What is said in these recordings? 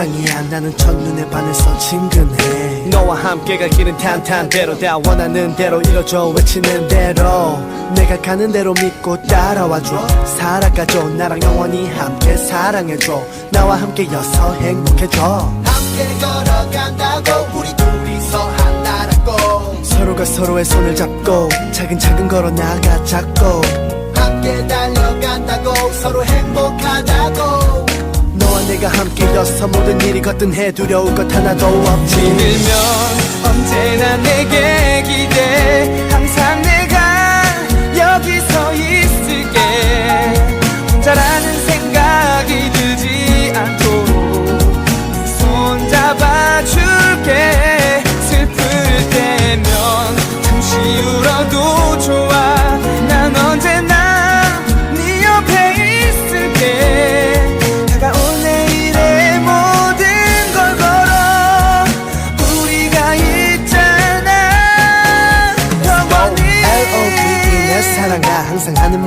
사랑이야 나는 첫눈에 반해서 친근해. 너와 함께 갈 길은 탄탄대로 다 원하는 대로 이뤄줘 외치는 대로. 내가 가는 대로 믿고 따라와줘. 살아가줘 나랑 영원히 함께 사랑해줘. 나와 함께여서 행복해져. 함께 걸어간다고 우리 둘이서 하나라고. 서로가 서로의 손을 잡고 차근차근 걸어 나가 잡고. 함께 달려간다고 서로 행복하다고 내가 함께여서 모든 일이 거뜬해 두려울 것 하나도 없지. 들면 언제나 내게 기대. 항상 내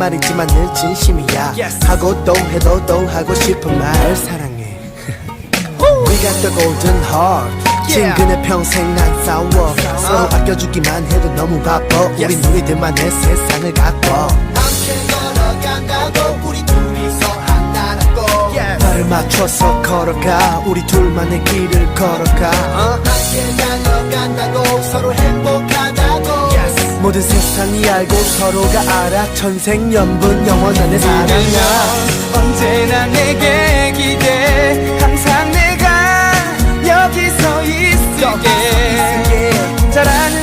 말이지만 늘 진심이야. 하고 또 해도 또 하고 싶은 말. 사랑해. We got the golden heart. 친근해 평생 난 싸워. 서로 아껴주기만 해도 너무 바빠. 우린 우리들만의 세상을 갖고 함께 걸어간다고 우리 둘이서 하나라고. 발을 맞춰서 걸어가. 우리 둘만의 길을 걸어가. 함께 달려간다고 모든 세상이 알고 서로가 알아. 천생연분 영원한 내 사랑아 들면 언제나 내게 기대. 항상 내가 여기 서 있을게. 혼자라는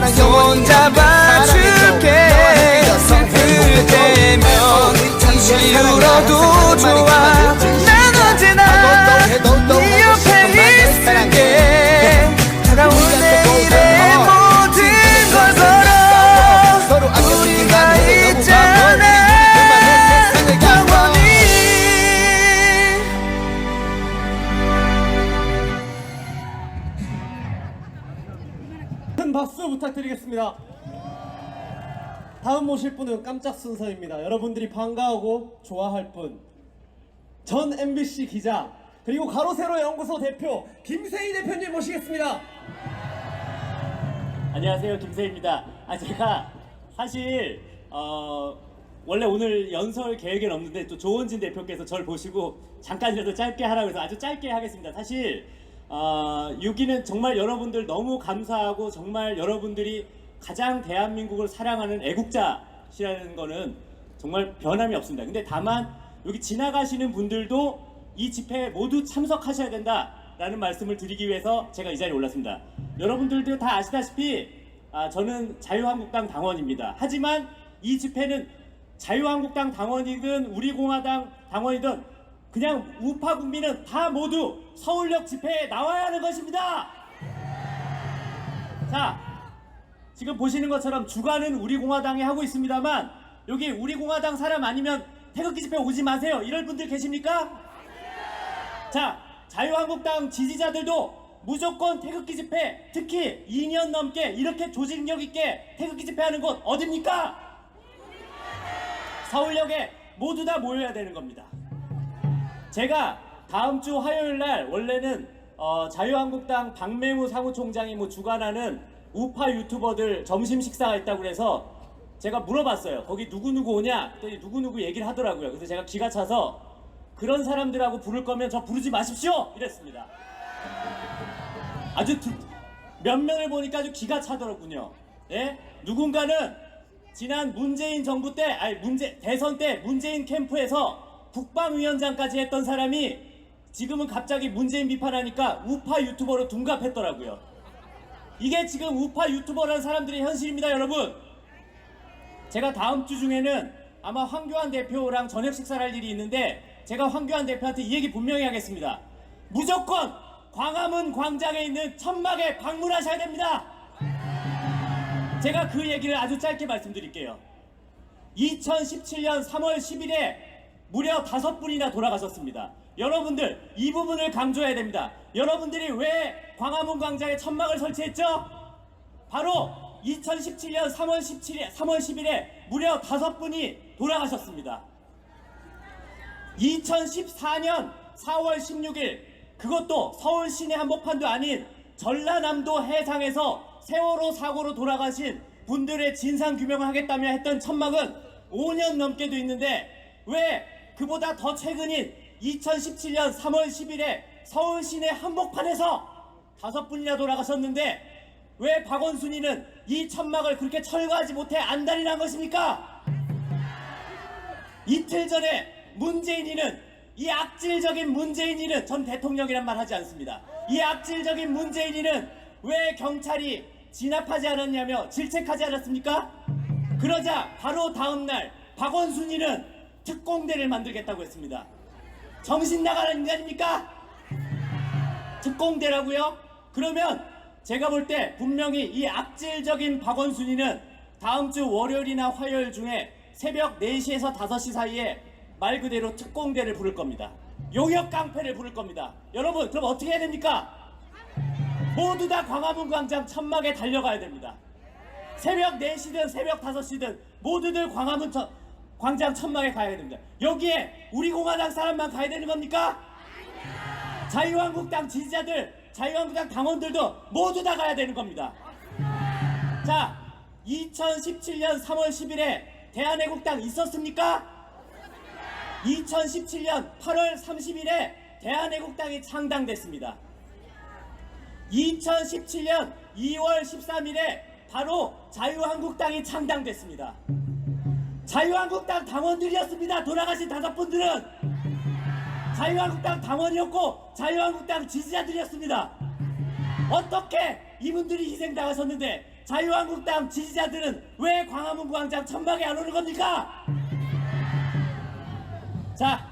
나랑 손 영원히 잡아 다음 모실 분은 깜짝 순서입니다. 여러분들이 반가워하고 좋아할 분. 전 MBC 기자 그리고 가로세로 연구소 대표 김세희 대표님 모시겠습니다. 안녕하세요 김세입니다. 아 제가 사실 어, 원래 오늘 연설 계획은 없는데 또 조원진 대표께서 저를 보시고 잠깐이라도 짧게 하라고 해서 아주 짧게 하겠습니다. 사실 어, 6위는 정말 여러분들 너무 감사하고 정말 여러분들이 가장 대한민국을 사랑하는 애국자시라는 거는 정말 변함이 없습니다. 근데 다만 여기 지나가시는 분들도 이 집회에 모두 참석하셔야 된다라는 말씀을 드리기 위해서 제가 이 자리에 올랐습니다. 여러분들도 다 아시다시피 아, 저는 자유한국당 당원입니다. 하지만 이 집회는 자유한국당 당원이든 우리공화당 당원이든 그냥 우파 국민은 다 모두 서울역 집회에 나와야 하는 것입니다. 자, 지금 보시는 것처럼 주관은 우리 공화당이 하고 있습니다만 여기 우리 공화당 사람 아니면 태극기 집회 오지 마세요. 이럴 분들 계십니까? 자, 자유한국당 지지자들도 무조건 태극기 집회, 특히 2년 넘게 이렇게 조직력 있게 태극기 집회하는 곳 어딥니까? 서울역에 모두 다 모여야 되는 겁니다. 제가 다음 주 화요일 날 원래는 어, 자유한국당 박맹우 사무총장이 뭐 주관하는 우파 유튜버들 점심 식사가 있다고 그래서 제가 물어봤어요. 거기 누구누구 오냐? 그랬더니 누구누구 얘기를 하더라고요. 그래서 제가 기가 차서 그런 사람들하고 부를 거면 저 부르지 마십시오! 이랬습니다. 아주 두- 몇 명을 보니까 아주 기가 차더군요. 예? 누군가는 지난 문재인 정부 때, 아니 문재 대선 때 문재인 캠프에서 국방위원장까지 했던 사람이 지금은 갑자기 문재인 비판하니까 우파 유튜버로 둔갑했더라고요. 이게 지금 우파 유튜버라는 사람들의 현실입니다, 여러분. 제가 다음 주 중에는 아마 황교안 대표랑 저녁 식사를 할 일이 있는데 제가 황교안 대표한테 이 얘기 분명히 하겠습니다. 무조건 광화문 광장에 있는 천막에 방문하셔야 됩니다. 제가 그 얘기를 아주 짧게 말씀드릴게요. 2017년 3월 10일에 무려 다섯 분이나 돌아가셨습니다. 여러분들 이 부분을 강조해야 됩니다. 여러분들이 왜 광화문 광장에 천막을 설치했죠? 바로 2017년 3월 17일, 3월 10일에 무려 다섯 분이 돌아가셨습니다. 2014년 4월 16일 그것도 서울 시내 한복판도 아닌 전라남도 해상에서 세월호 사고로 돌아가신 분들의 진상 규명을 하겠다며 했던 천막은 5년 넘게도 있는데 왜 그보다 더 최근인 2017년 3월 10일에 서울 시내 한복판에서 다섯 분이나 돌아가셨는데 왜 박원순이는 이 천막을 그렇게 철거하지 못해 안달이 난 것입니까? 이틀 전에 문재인이는 이 악질적인 문재인이는 전 대통령이란 말 하지 않습니다. 이 악질적인 문재인이는 왜 경찰이 진압하지 않았냐며 질책하지 않았습니까? 그러자 바로 다음날 박원순이는 특공대를 만들겠다고 했습니다. 정신 나가는 인간입니까? 특공대라고요? 그러면 제가 볼 때 분명히 이 악질적인 박원순이는 다음 주 월요일이나 화요일 중에 새벽 4시에서 5시 사이에 말 그대로 특공대를 부를 겁니다. 용역 깡패를 부를 겁니다. 여러분, 그럼 어떻게 해야 됩니까? 모두 다 광화문 광장 천막에 달려가야 됩니다. 새벽 4시든 새벽 5시든 모두들 광화문 천, 광장 천막에 가야 됩니다. 여기에 우리 공화당 사람만 가야 되는 겁니까? 자유한국당 지지자들, 자유한국당 당원들도 모두 다 가야 되는 겁니다. 자, 2017년 3월 10일에 대한애국당 있었습니까? 2017년 8월 30일에 대한애국당이 창당됐습니다. 2017년 2월 13일에 바로 자유한국당이 창당됐습니다. 자유한국당 당원들이었습니다. 돌아가신 다섯 분들은 자유한국당 당원이었고 자유한국당 지지자들이었습니다. 어떻게 이분들이 희생당하셨는데 자유한국당 지지자들은 왜 광화문 광장 천막에 안 오는 겁니까? 자,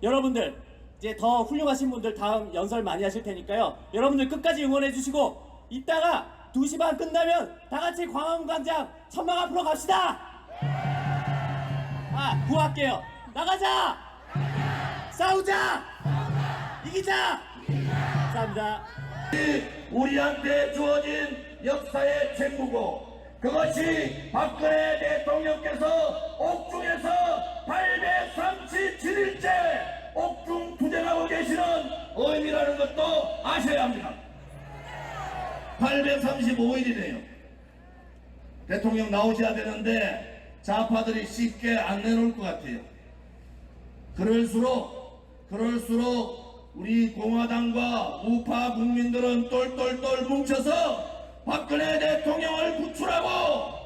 여러분들 이제 더 훌륭하신 분들 다음 연설 많이 하실 테니까요. 여러분들 끝까지 응원해 주시고 이따가 2시 반 끝나면 다 같이 광화문 광장 천막 앞으로 갑시다. 아, 구할게요. 나가자. 싸우자. 이기자. 감사합니다. 우리한테 주어진 역사의 책무고 그것이 박근혜 대통령께서 옥중에서 837일째 옥중 투쟁하고 계시는 의미라는 것도 아셔야 합니다. 835일이네요. 대통령 나오셔야 되는데 좌파들이 쉽게 안 내놓을 것 같아요. 그럴수록 그럴수록 우리 공화당과 우파 국민들은 똘똘똘 뭉쳐서 박근혜 대통령을 구출하고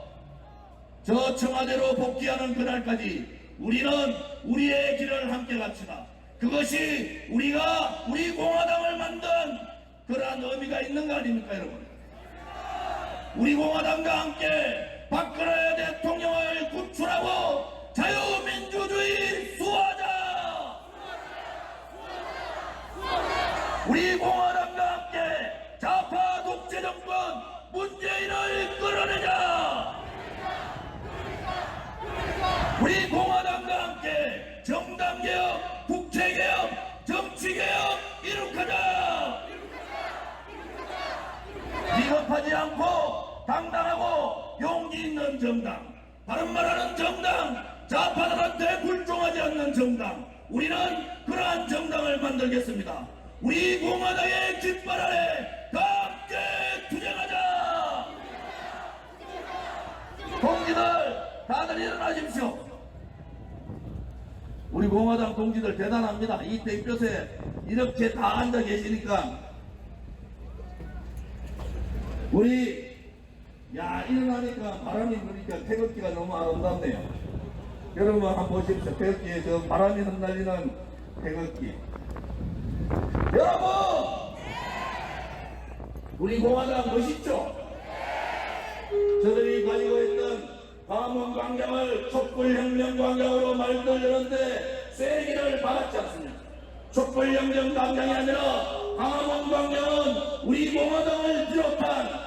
저 청와대로 복귀하는 그날까지 우리는 우리의 길을 함께 갑시다. 그것이 우리가 우리 공화당을 만든 그러한 의미가 있는 거 아닙니까 여러분? 우리 공화당과 함께 박근혜 대통령을 구출하고 자유민주주의 수호하자! 우리 공화당 이렇게 다 앉아 계시니까 우리 야 일어나니까 바람이 부니까 태극기가 너무 아름답네요. 여러분 한번 보십시오. 태극기에 저 바람이 흩날리는 태극기. 여러분! 우리 공화당 멋있죠? 저들이 가지고 있던 광문 광장을 촛불 혁명 광장으로 말들렸는데 세기를 받았지 않습니까? 촛불혁명 광장이 아니라 강화문 광장은 우리 공화당을 비롯한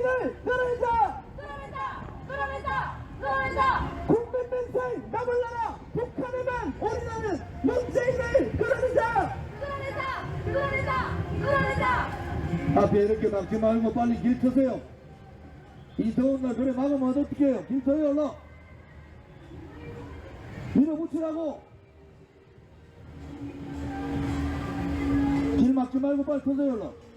국민을 끌어낸다! 끌어낸다! 끌어낸다! 끌어낸다! 국민 민생 나몰라라! 북한에만 우리나라는 문재인을 끌어낸다! 끌어낸다! 끌어낸다! 끌어낸다! 앞에 이렇게 막지 말고 빨리 길 쳐세요 이 더운 날 그래 막으면 어떡해요? 길 쳐요 얼른! 밀어붙이라고! 길 막지 말고 빨리 쳐세요 얼른!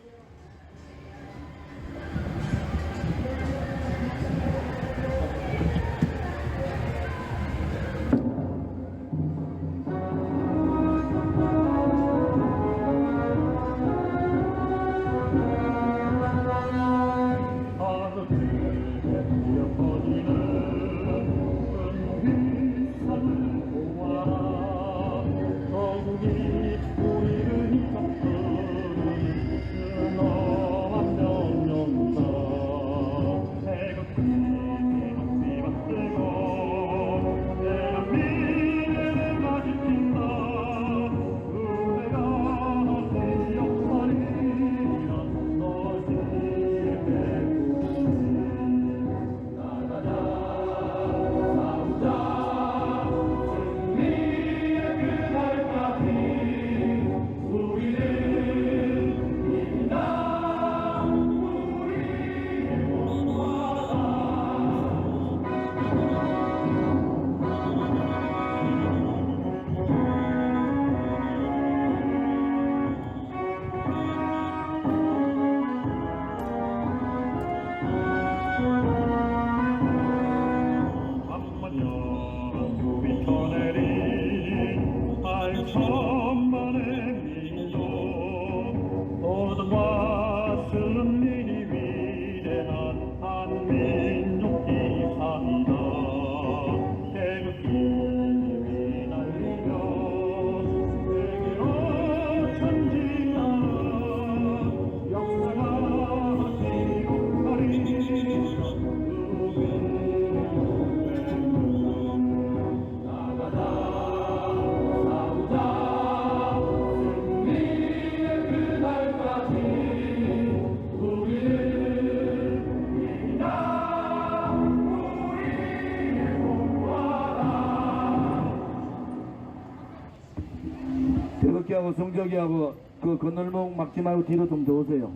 적이하고 그 건널목 막지 말고 뒤로 좀 더 오세요.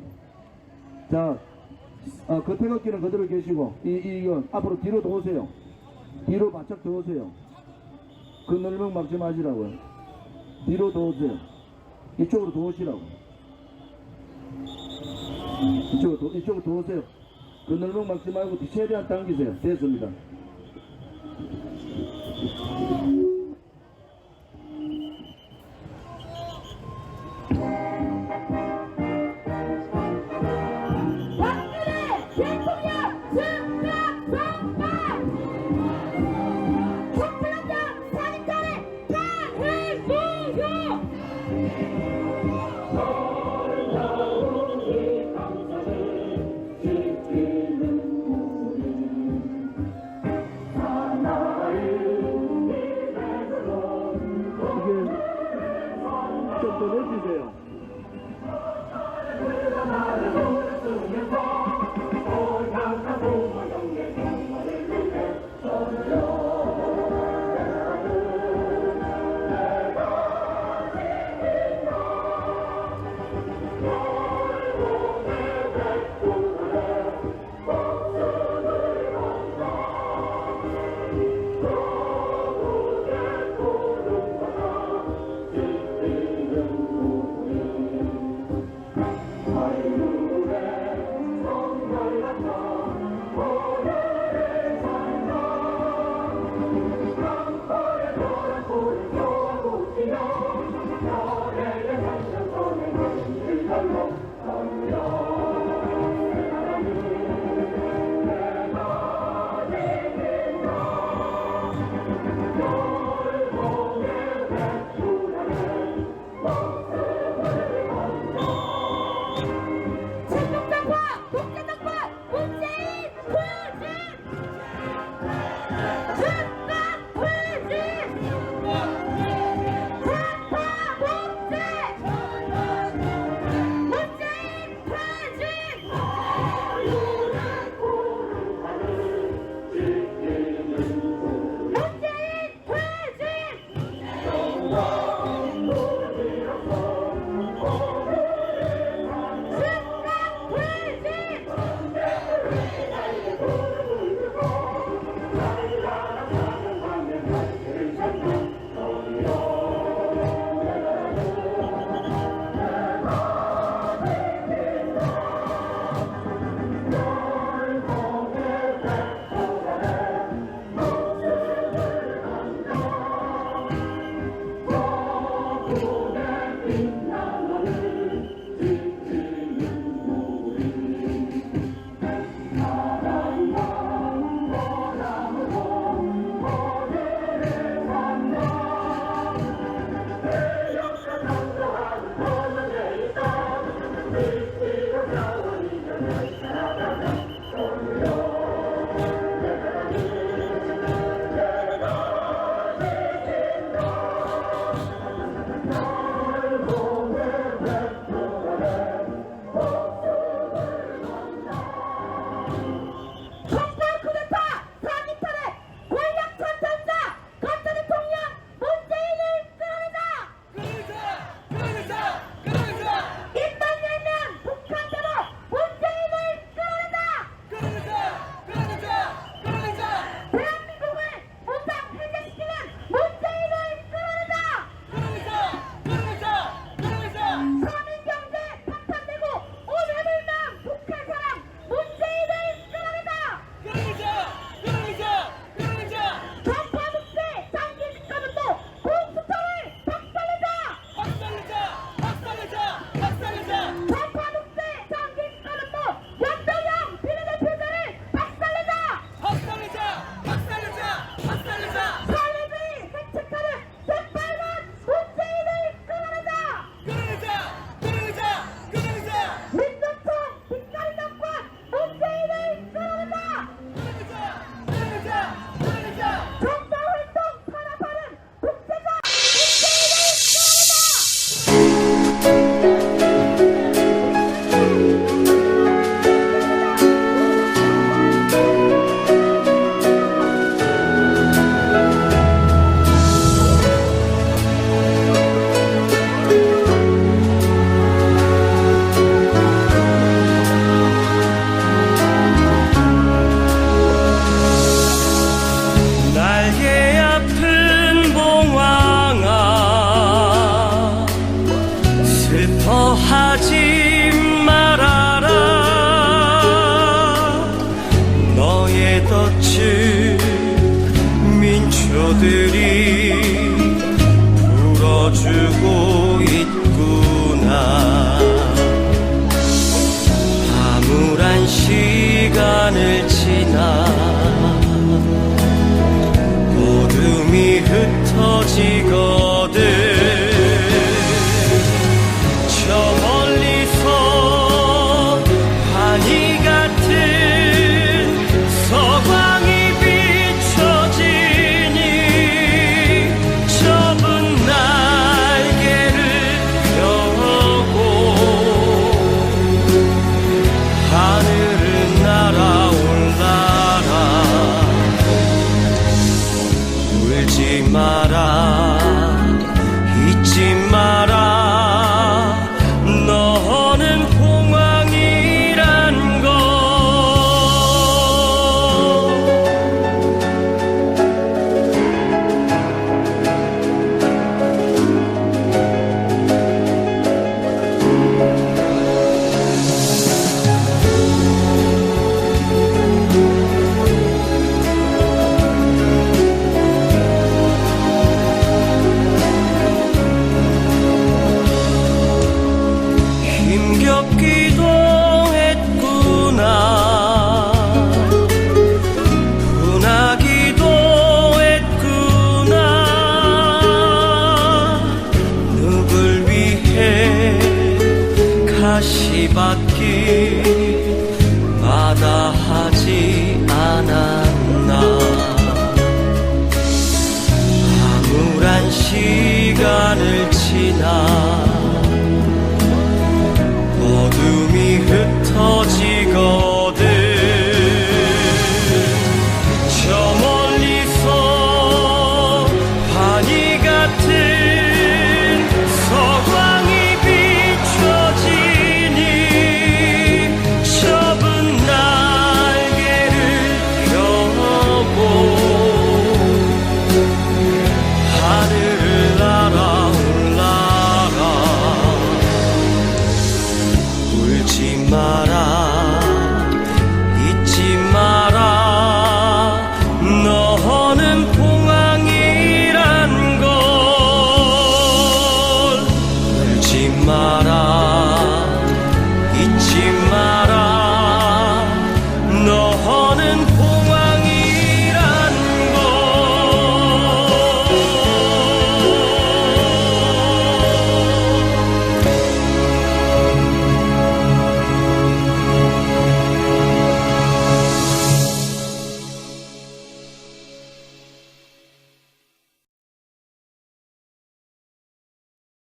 자, 어, 그 태극기는 그대로 계시고 이, 이 이건 앞으로 뒤로 더 오세요. 뒤로 바짝 더 오세요. 건널목 막지 마시라고요. 뒤로 더 오세요. 이쪽으로 더 오시라고. 이쪽으로 더, 이쪽으로 더 오세요. 건널목 막지 말고 뒤 최대한 당기세요. 됐습니다.